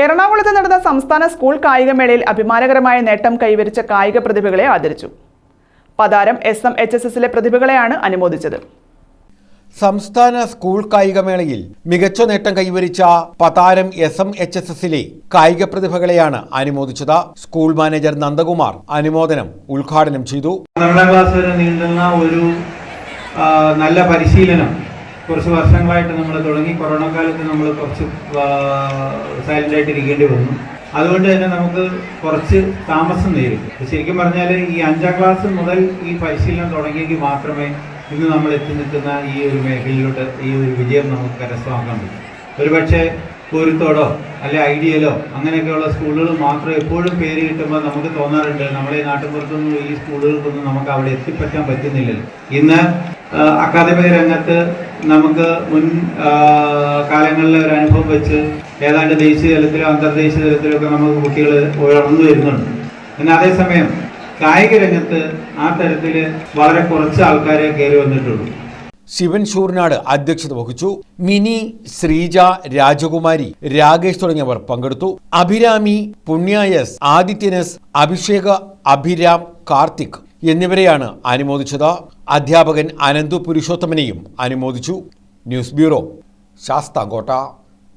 എറണാകുളത്ത് നടന്ന സംസ്ഥാന സ്കൂൾ കായികമേളയിൽ അഭിമാനകരമായ നേട്ടം കൈവരിച്ച കായിക പ്രതിഭകളെ ആദരിച്ചു. Patharam S M H S എസിലെ പ്രതിഭകളെയാണ് അനുമോദിച്ചത്. സംസ്ഥാന സ്കൂൾ കായികമേളയിൽ മികച്ച നേട്ടം കൈവരിച്ച Patharam S M H S എസിലെ കായിക പ്രതിഭകളെയാണ് അനുമോദിച്ചത്. സ്കൂൾ മാനേജർ നന്ദകുമാർ അനുമോദനം ഉദ്ഘാടനം ചെയ്തു. പന്ത്രണ്ടാം ക്ലാസ് വരെ നീണ്ടുന്ന ഒരു നല്ല പരിശീലനം കുറച്ച് വർഷങ്ങളായിട്ട് നമ്മൾ തുടങ്ങി. കൊറോണ കാലത്ത് നമ്മൾ കുറച്ച് സൈലന്റ് ആയിട്ട് ഇരിക്കേണ്ടി വന്നു. അതുകൊണ്ട് തന്നെ നമുക്ക് കുറച്ച് താമസം നേരിട്ടു. ശരിക്കും പറഞ്ഞാൽ ഈ അഞ്ചാം ക്ലാസ് മുതൽ ഈ പരിശീലനം തുടങ്ങിയെങ്കിൽ മാത്രമേ ഇന്ന് നമ്മൾ എത്തി നിൽക്കുന്ന ഈ ഒരു മേഖലയിലോട്ട് ഈ ഒരു വിജയം നമുക്ക് കരസ്ഥമാക്കാൻ പറ്റും. ഒരുപക്ഷെ പൂരത്തോടോ അല്ലെ ഐഡിയലോ അങ്ങനെയൊക്കെയുള്ള സ്കൂളുകൾ മാത്രം എപ്പോഴും പേര് കിട്ടുമ്പോൾ നമുക്ക് തോന്നാറുണ്ട് നമ്മളെ നാട്ടിൻപുറത്തൊന്നും ഈ സ്കൂളുകൾക്കൊന്നും നമുക്ക് അവിടെ എത്തിപ്പറ്റാൻ പറ്റുന്നില്ലല്ലോ. ഇന്ന് അക്കാദമിക രംഗത്ത് നമുക്ക് മുൻ കാലങ്ങളിലെ ഒരു അനുഭവം വെച്ച് ഏതാണ്ട് ദേശീയ തലത്തിലോ അന്തർദേശീയ തലത്തിലോ ഒക്കെ നമുക്ക് കുട്ടികൾ ഉയർന്നു വരുന്നുണ്ട്. എന്നാൽ അതേസമയം കായിക രംഗത്ത് ആ തരത്തിൽ വളരെ കുറച്ച് ആൾക്കാരെ കയറി വന്നിട്ടുള്ളൂ. ശിവൻ ശൂർനാട് അധ്യക്ഷത വഹിച്ചു. മിനി ശ്രീജ രാജകുമാരി രാകേഷ് തുടങ്ങിയവർ പങ്കെടുത്തു. അഭിരാമി പുണ്യായസ് ആദിത്യനസ് അഭിഷേക അഭിരാം കാർത്തിക്. എന്നിവരെയാണ് അനുമോദിച്ചത്. അധ്യാപകൻ അനന്തു പുരുഷോത്തമനെയും അനുമോദിച്ചു. News bureau Sasthamkotta.